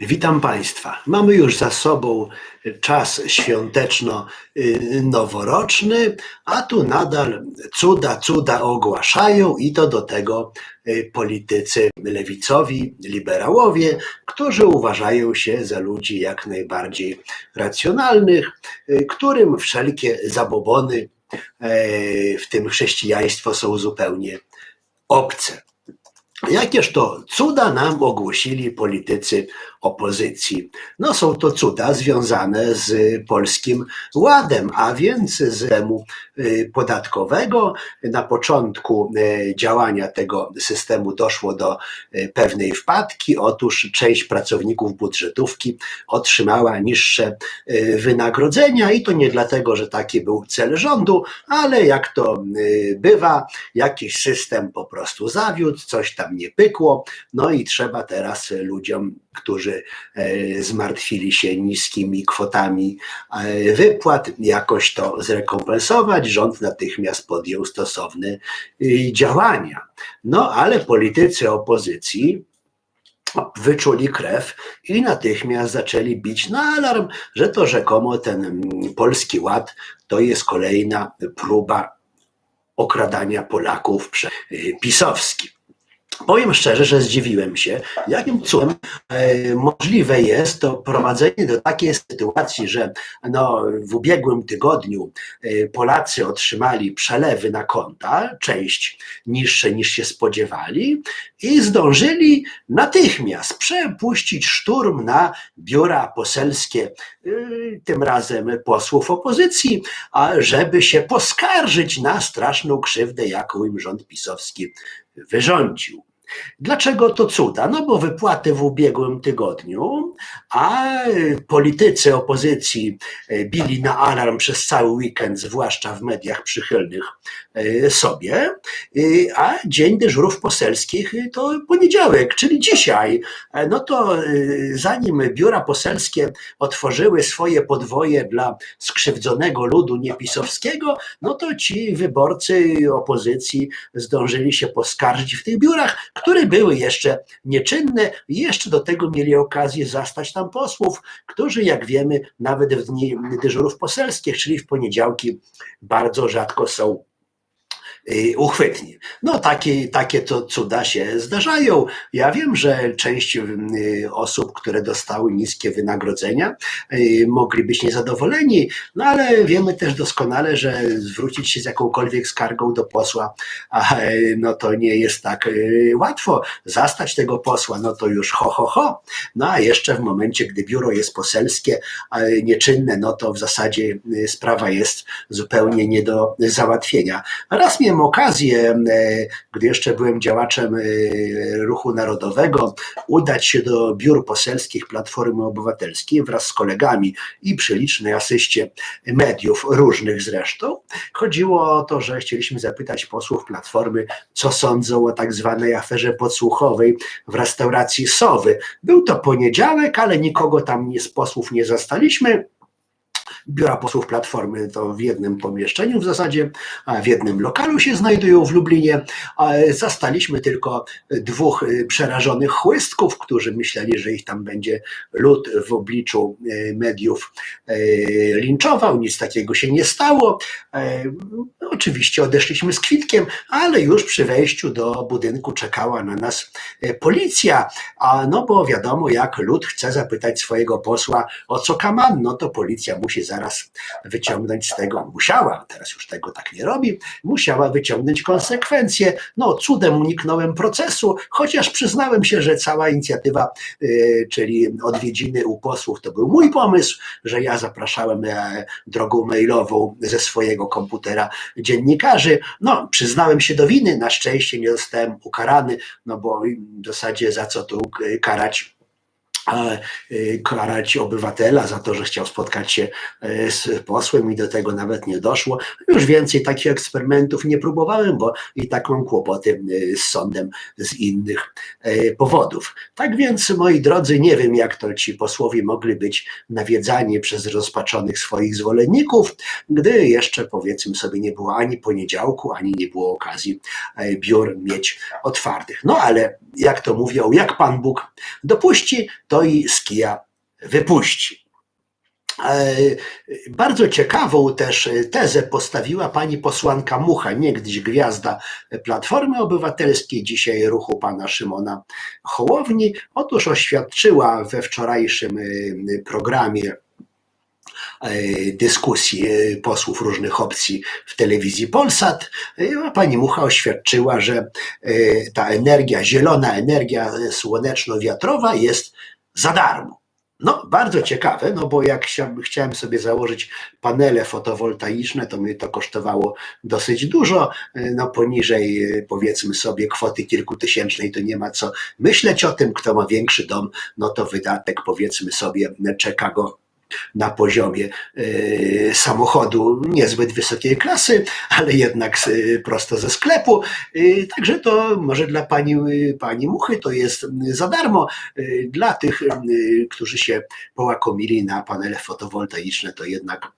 Witam Państwa. Mamy już za sobą czas świąteczno-noworoczny, a tu nadal cuda, cuda ogłaszają i to do tego y, politycy lewicowi, liberałowie, którzy uważają się za ludzi jak najbardziej racjonalnych, y, którym wszelkie zabobony, e, w tym chrześcijaństwo, są zupełnie obce. Jakież to cuda nam ogłosili politycy opozycji? No są to cuda związane z polskim ładem, a więc z systemu y, podatkowego. Na początku y, działania tego systemu doszło do y, pewnej wpadki. Otóż część pracowników budżetówki otrzymała niższe wynagrodzenia i to nie dlatego, że taki był cel rządu, ale jak to bywa, jakiś system po prostu zawiódł, coś tam nie pykło, no i trzeba teraz ludziom, którzy e, zmartwili się niskimi kwotami e, wypłat, jakoś to zrekompensować. Rząd natychmiast podjął stosowne y, działania. No ale politycy opozycji, wyczuli krew i natychmiast zaczęli bić na alarm, że to rzekomo ten mm, polski ład to jest kolejna próba okradania Polaków przez y, pisowski. Powiem szczerze, że zdziwiłem się, jakim cudem e, możliwe jest to prowadzenie do takiej sytuacji, że no, w ubiegłym tygodniu e, Polacy otrzymali przelewy na konta, część niższe niż się spodziewali, i zdążyli natychmiast przepuścić szturm na biura poselskie, e, tym razem posłów opozycji, żeby się poskarżyć na straszną krzywdę, jaką im rząd pisowski wyrządził. Dlaczego to cuda? No bo wypłaty w ubiegłym tygodniu, a politycy opozycji e, bili na alarm przez cały weekend, zwłaszcza w mediach przychylnych e, sobie, e, a dzień dyżurów poselskich to poniedziałek, czyli dzisiaj. No to zanim biura poselskie otworzyły swoje podwoje dla skrzywdzonego ludu niepisowskiego, no to ci wyborcy opozycji zdążyli się poskarżyć w tych biurach, które były jeszcze nieczynne jeszcze do tego mieli okazję zastać tam posłów, którzy jak wiemy nawet w dni dyżurów poselskich, czyli w poniedziałki bardzo rzadko są y, uchwytni. No takie, takie to cuda się zdarzają. Ja wiem, że część y, osób, które dostały niskie wynagrodzenia, y, mogli być niezadowoleni, no ale wiemy też doskonale, że zwrócić się z jakąkolwiek skargą do posła, a, no to nie jest tak łatwo. Zastać tego posła, no to już ho, ho, ho. No a jeszcze w momencie, gdy biuro jest poselskie, a nieczynne, no to w zasadzie sprawa jest zupełnie nie do załatwienia. Raz miałem okazję, e, gdy jeszcze byłem działaczem e, ruchu narodowego, udać się do biur poselskich Platformy Obywatelskiej wraz z kolegami i przy licznej asyście mediów, różnych zresztą. Chodziło o to, że chcieliśmy zapytać posłów Platformy, co sądzą o tak zwanej aferze podsłuchowej w restauracji Sowy. Był to poniedziałek, ale nikogo tam nie, z posłów nie zastaliśmy. Biura posłów Platformy to w jednym pomieszczeniu w zasadzie, w jednym lokalu się znajdują w Lublinie. Zastaliśmy tylko dwóch y, przerażonych chłystków, którzy myśleli, że ich tam będzie lud w obliczu y, mediów y, linczował. Nic takiego się nie stało. E, Oczywiście odeszliśmy z kwitkiem, ale już przy wejściu do budynku czekała na nas e, policja. A no bo wiadomo, jak lud chce zapytać swojego posła o co kaman, no to policja musi zaraz wyciągnąć z tego, musiała, teraz już tego tak nie robi, musiała wyciągnąć konsekwencje. No cudem uniknąłem procesu, chociaż przyznałem się, że cała inicjatywa, y, czyli odwiedziny u posłów, to był mój pomysł, że ja zapraszałem e, drogą mailową ze swojego komputera dziennikarzy. No, przyznałem się do winy, na szczęście nie zostałem ukarany, no bo w zasadzie za co tu karać karać obywatela za to, że chciał spotkać się y, z posłem i do tego nawet nie doszło. Już więcej takich eksperymentów nie próbowałem, bo i tak mam kłopoty y, z sądem z innych powodów. Tak więc, moi drodzy, nie wiem, jak to ci posłowie mogli być nawiedzani przez rozpaczonych swoich zwolenników, gdy jeszcze, powiedzmy sobie, nie było ani poniedziałku, ani nie było okazji biur mieć otwartych. No ale, jak to mówią, jak Pan Bóg dopuści, to i z kija wypuści. E, Bardzo ciekawą też tezę postawiła pani posłanka Mucha, niegdyś gwiazda Platformy Obywatelskiej, dzisiaj ruchu pana Szymona Hołowni. Otóż oświadczyła we wczorajszym e, programie e, dyskusji posłów różnych opcji w telewizji Polsat. Pani Mucha oświadczyła, że ta energia, zielona energia słoneczno-wiatrowa jest za darmo. No, bardzo ciekawe, no bo jak chciałem- sobie założyć panele fotowoltaiczne, to mnie to kosztowało dosyć dużo. No poniżej powiedzmy sobie kwoty kilkutysięcznej to nie ma co myśleć o tym. Kto ma większy dom, no to wydatek powiedzmy sobie czeka go na poziomie e, samochodu niezbyt wysokiej klasy, ale jednak prosto ze sklepu. E, Także to może dla pani, e, pani Muchy to jest za darmo. Dla tych, którzy się połakomili na panele fotowoltaiczne, to jednak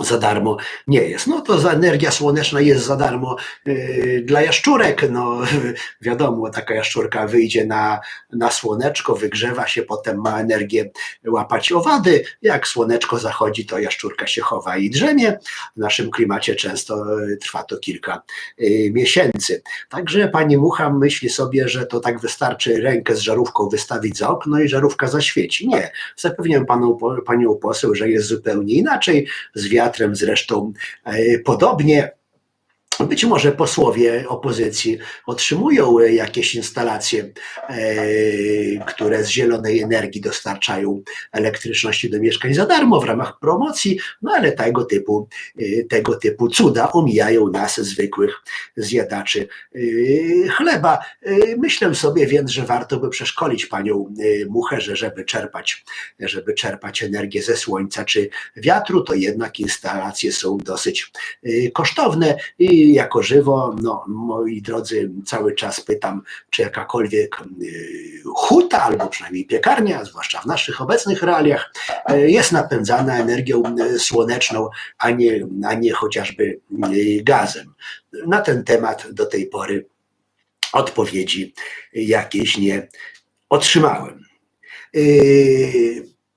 za darmo nie jest. No to energia słoneczna jest za darmo yy, dla jaszczurek. No wiadomo, taka jaszczurka wyjdzie na, na słoneczko, wygrzewa się, potem ma energię łapać owady. Jak słoneczko zachodzi, to jaszczurka się chowa i drzemie. W naszym klimacie często yy, trwa to kilka yy, miesięcy. Także pani Mucha myśli sobie, że to tak wystarczy rękę z żarówką wystawić za okno i żarówka zaświeci. Nie. Zapewniam panu, panią poseł, że jest zupełnie inaczej z wiatrem zresztą e, podobnie. Być może posłowie opozycji otrzymują e, jakieś instalacje, e, które z zielonej energii dostarczają elektryczności do mieszkań za darmo w ramach promocji, no ale tego typu, e, tego typu cuda omijają nas, zwykłych zjadaczy chleba. Myślę sobie więc, że warto by przeszkolić panią Mucherze, żeby czerpać, żeby czerpać energię ze słońca czy wiatru, to jednak instalacje są dosyć kosztowne jako żywo, no moi drodzy, cały czas pytam, czy jakakolwiek y, huta albo przynajmniej piekarnia, zwłaszcza w naszych obecnych realiach, y, jest napędzana energią y, słoneczną, a nie, a nie chociażby gazem. Na ten temat do tej pory odpowiedzi jakiejś nie otrzymałem.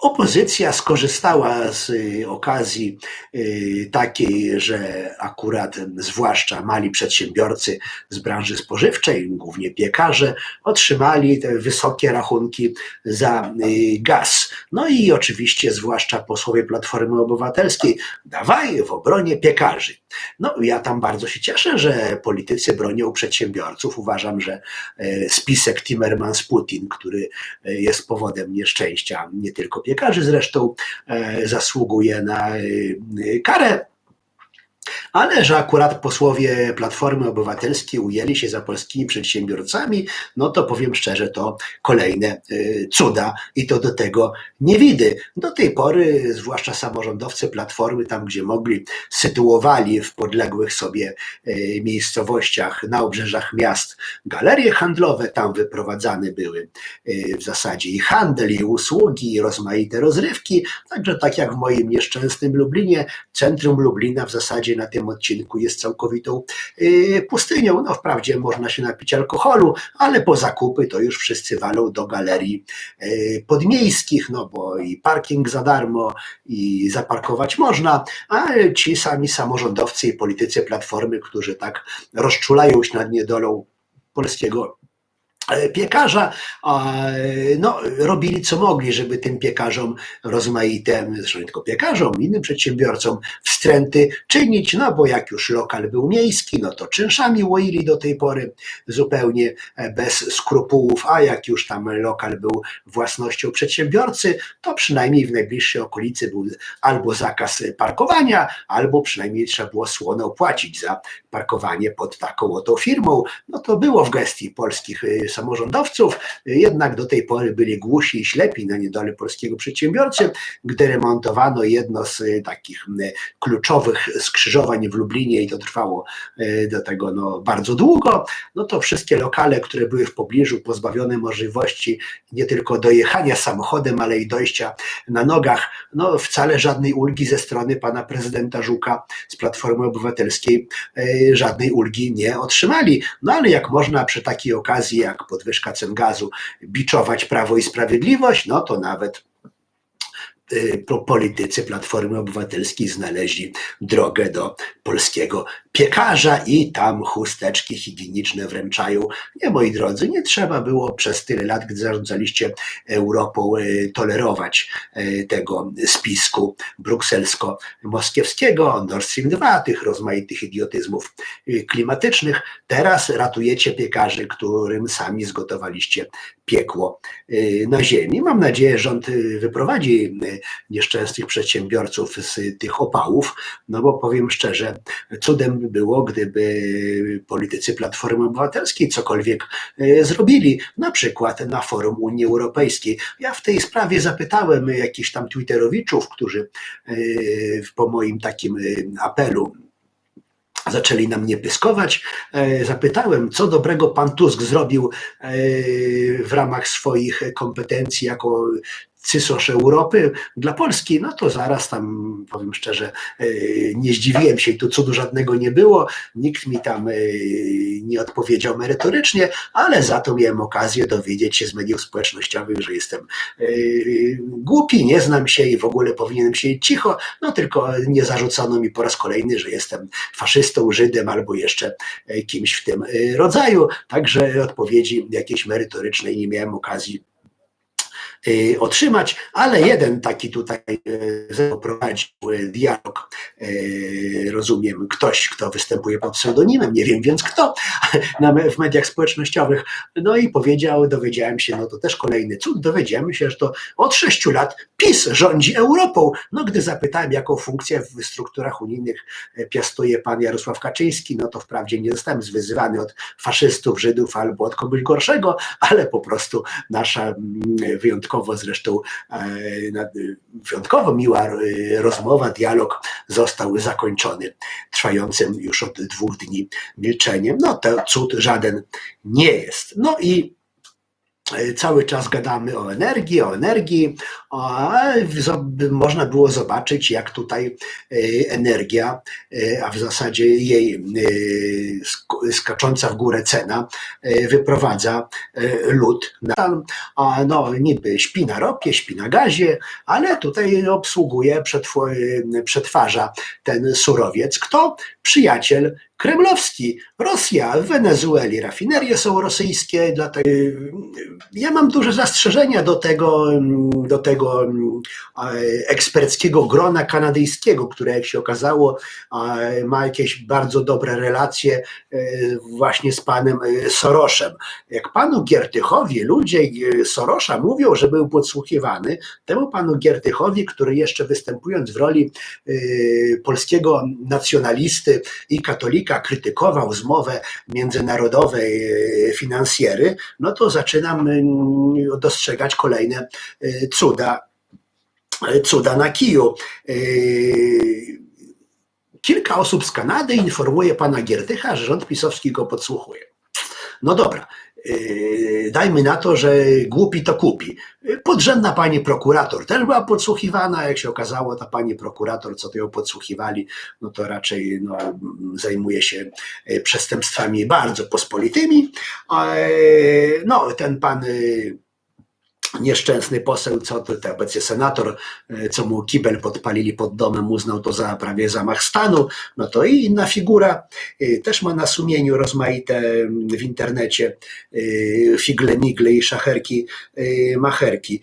Opozycja skorzystała z y, okazji y, takiej, że akurat zwłaszcza mali przedsiębiorcy z branży spożywczej, głównie piekarze, otrzymali te wysokie rachunki za y, gaz. No i oczywiście zwłaszcza posłowie Platformy Obywatelskiej dawaj w obronie piekarzy. No ja tam bardzo się cieszę, że politycy bronią przedsiębiorców. Uważam, że e, spisek Timmermans-Putin, który e, jest powodem nieszczęścia nie tylko piekarzy zresztą, e, zasługuje na e, karę. Ale że akurat posłowie Platformy Obywatelskiej ujęli się za polskimi przedsiębiorcami, no to powiem szczerze, to kolejne y, cuda i to do tego nie widy. Do tej pory, zwłaszcza samorządowcy Platformy, tam gdzie mogli, sytuowali w podległych sobie y, miejscowościach, na obrzeżach miast galerie handlowe, tam wyprowadzane były y, w zasadzie i handel, i usługi, i rozmaite rozrywki. Także tak jak w moim nieszczęsnym Lublinie, centrum Lublina w zasadzie na tym odcinku jest całkowitą y, pustynią. No wprawdzie można się napić alkoholu, ale po zakupy to już wszyscy walą do galerii y, podmiejskich, no bo i parking za darmo, i zaparkować można, a ci sami samorządowcy i politycy Platformy, którzy tak rozczulają się nad niedolą polskiego piekarza, a, no, robili co mogli, żeby tym piekarzom rozmaite, zresztą nie tylko piekarzom, innym przedsiębiorcom wstręty czynić, no bo jak już lokal był miejski, no to czynszami łoili do tej pory zupełnie e, bez skrupułów, a jak już tam lokal był własnością przedsiębiorcy, to przynajmniej w najbliższej okolicy był albo zakaz parkowania, albo przynajmniej trzeba było słono płacić za parkowanie pod taką oto firmą. No to było w gestii polskich y, samorządowców, jednak do tej pory byli głusi i ślepi na niedole polskiego przedsiębiorcy. Gdy remontowano jedno z y, takich y, kluczowych skrzyżowań w Lublinie i to trwało do tego no, bardzo długo, no to wszystkie lokale, które były w pobliżu, pozbawione możliwości nie tylko dojechania samochodem, ale i dojścia na nogach, no wcale żadnej ulgi ze strony pana prezydenta Żuka z Platformy Obywatelskiej żadnej ulgi nie otrzymali. No ale jak można przy takiej okazji jak podwyżka cen gazu biczować Prawo i Sprawiedliwość, no to nawet y, po- politycy Platformy Obywatelskiej znaleźli drogę do polskiego piekarza i tam chusteczki higieniczne wręczają. Nie, moi drodzy, nie trzeba było przez tyle lat, gdy zarządzaliście Europą, y, tolerować y, tego spisku brukselsko-moskiewskiego, Nord Stream 2, tych rozmaitych idiotyzmów y, klimatycznych. Teraz ratujecie piekarzy, którym sami zgotowaliście piekło na ziemi. Mam nadzieję, że rząd wyprowadzi nieszczęsnych przedsiębiorców z tych opałów, no bo powiem szczerze, cudem by było, gdyby politycy Platformy Obywatelskiej cokolwiek e, zrobili, na przykład na forum Unii Europejskiej. Ja w tej sprawie zapytałem jakichś tam Twitterowiczów, którzy e, po moim takim e, apelu zaczęli na mnie pyskować. Zapytałem, co dobrego pan Tusk zrobił w ramach swoich kompetencji jako cysosz Europy dla Polski, no to zaraz tam, powiem szczerze, e, nie zdziwiłem się i tu cudu żadnego nie było, nikt mi tam e, nie odpowiedział merytorycznie, ale za to miałem okazję dowiedzieć się z mediów społecznościowych, że jestem e, głupi, nie znam się i w ogóle powinienem siedzieć cicho, no tylko nie zarzucono mi po raz kolejny, że jestem faszystą, Żydem albo jeszcze kimś w tym rodzaju, także odpowiedzi jakiejś merytorycznej nie miałem okazji otrzymać, ale jeden taki tutaj y, prowadził y, dialog, y, rozumiem, ktoś, kto występuje pod pseudonimem, nie wiem więc kto, w mediach społecznościowych, no i powiedział, dowiedziałem się, no to też kolejny cud, dowiedziałem się, że to od sześciu lat PiS rządzi Europą. No gdy zapytałem, jaką funkcję w strukturach unijnych e, piastuje pan Jarosław Kaczyński, no to wprawdzie nie zostałem zwyzywany od faszystów, Żydów albo od kogoś gorszego, ale po prostu nasza mm, wyjątkowo zresztą e, wyjątkowo miła e, rozmowa, dialog został zakończony trwającym już od dwóch dni milczeniem. No to cud żaden nie jest. No i cały czas gadamy o energii, o energii, a można było zobaczyć, jak tutaj e, energia, e, a w zasadzie jej e, sk- skacząca w górę cena e, wyprowadza e, lud na no niby śpi na ropie, śpi na gazie, ale tutaj obsługuje, przetw- e, przetwarza ten surowiec. Kto? Przyjaciel kremlowski. Rosja, w Wenezueli rafinerie są rosyjskie, dlatego ja mam duże zastrzeżenia do tego, do tego e, eksperckiego grona kanadyjskiego, które jak się okazało ma jakieś bardzo dobre relacje e, właśnie z panem e, Soroszem. Jak panu Giertychowi ludzie Sorosza mówią, że był podsłuchiwany, temu panu Giertychowi, który jeszcze występując w roli polskiego nacjonalisty i katolika krytykował zmowę międzynarodowej e, finansjery, no to zaczynam mm, dostrzegać kolejne e, cuda, e, cuda na kiju. Kilka osób z Kanady informuje pana Giertycha, że rząd pisowski go podsłuchuje. No dobra, dajmy na to, że głupi to kupi. Podrzędna pani prokurator też była podsłuchiwana, jak się okazało, ta pani prokurator, co to ją podsłuchiwali, no to raczej no, zajmuje się e, przestępstwami bardzo pospolitymi. E, No, ten pan e, nieszczęsny poseł, co to ten obecnie senator, e, co mu kibel podpalili pod domem, uznał to za prawie zamach stanu, no to i inna figura, e, też ma na sumieniu rozmaite w internecie e, figle, migle i szacherki, macherki.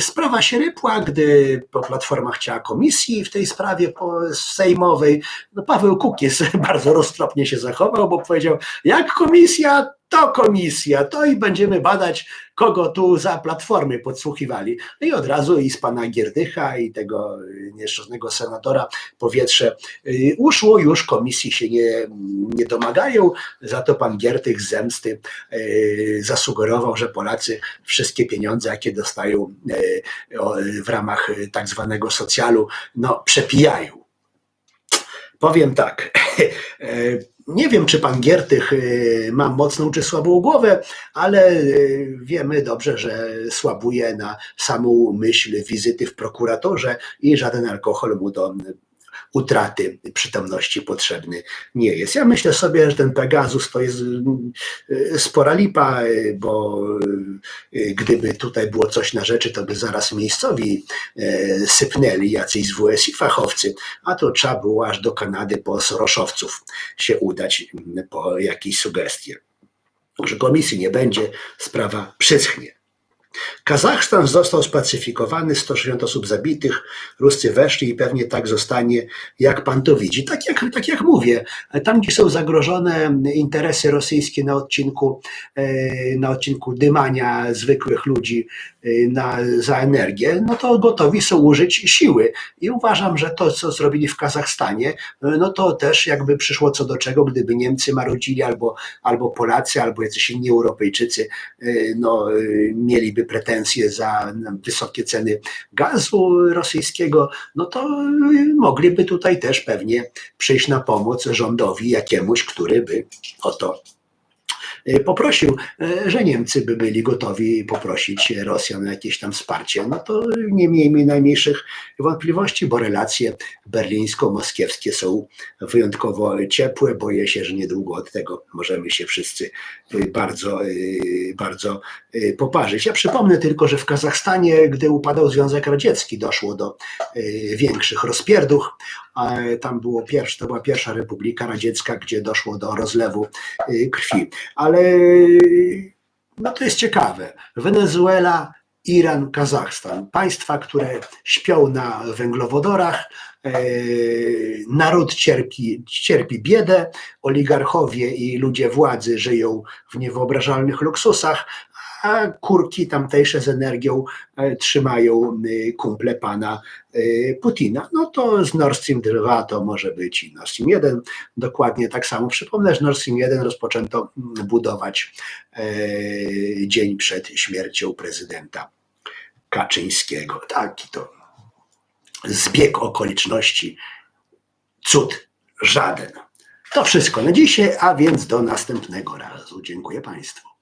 Sprawa się rypła, gdy po Platforma chciała komisji w tej sprawie sejmowej, no Paweł Kukiz bardzo roztropnie się zachował, bo powiedział, jak komisja, to komisja, to i będziemy badać, kogo tu za platformy podsłuchiwali. No i od razu i z pana Gierdycha i tego y, nieszczęsnego senatora powietrze y, uszło, już komisji się nie, nie domagają, za to pan Giertych z zemsty y, zasugerował, że Polacy wszystkie pieniądze, jakie dostają w ramach tak zwanego socjalu, no przepijają. Powiem tak, nie wiem, czy pan Giertych e, ma mocną czy słabą głowę, ale e, wiemy dobrze, że słabuje na samą myśl wizyty w prokuratorze i żaden alkohol mu do utraty przytomności potrzebny nie jest. Ja myślę sobie, że ten Pegasus to jest y, spora lipa, y, bo y, gdyby tutaj było coś na rzeczy, to by zaraz miejscowi sypnęli jacyś z WSI fachowcy, a to trzeba było aż do Kanady po Soroszowców się udać y, po jakieś sugestie. Że komisji nie będzie, sprawa przyschnie. Kazachstan został spacyfikowany, 160 osób zabitych, Ruscy weszli i pewnie tak zostanie, jak pan to widzi. Tak jak, tak jak mówię, tam gdzie są zagrożone interesy rosyjskie na odcinku, e, na odcinku dymania zwykłych ludzi e, na, za energię, no to gotowi są użyć siły. I uważam, że to, co zrobili w Kazachstanie, no to też jakby przyszło co do czego, gdyby Niemcy marudzili albo, albo Polacy, albo jacyś inni Europejczycy, e, no, mieliby pretensje za wysokie ceny gazu rosyjskiego, no to y, mogliby tutaj też pewnie przyjść na pomoc rządowi jakiemuś, który by o to poprosił, y, że Niemcy by byli gotowi poprosić Rosjan o jakieś tam wsparcie. No to nie miejmy najmniejszych wątpliwości, bo relacje berlińsko-moskiewskie są wyjątkowo ciepłe. Boję się, że niedługo od tego możemy się wszyscy y, bardzo, bardzo poparzyć. Ja przypomnę tylko, że w Kazachstanie, gdy upadał Związek Radziecki, doszło do większych rozpierduch. Tam było pierwsze, to była pierwsza Republika Radziecka, gdzie doszło do rozlewu krwi. Ale y, no to jest ciekawe. Wenezuela, Iran, Kazachstan. Państwa, które śpią na węglowodorach, e, naród cierpi, cierpi biedę, oligarchowie i ludzie władzy żyją w niewyobrażalnych luksusach, a kurki tamtejsze z energią e, trzymają y, kumple pana y, Putina. No to z Nord Stream 2 to może być i Nord Stream 1 dokładnie tak samo. Przypomnę, że Nord Stream 1 rozpoczęto mm, budować e, dzień przed śmiercią prezydenta Kaczyńskiego. Taki to zbieg okoliczności, cud żaden. To wszystko na dzisiaj, a więc do następnego razu. Dziękuję Państwu.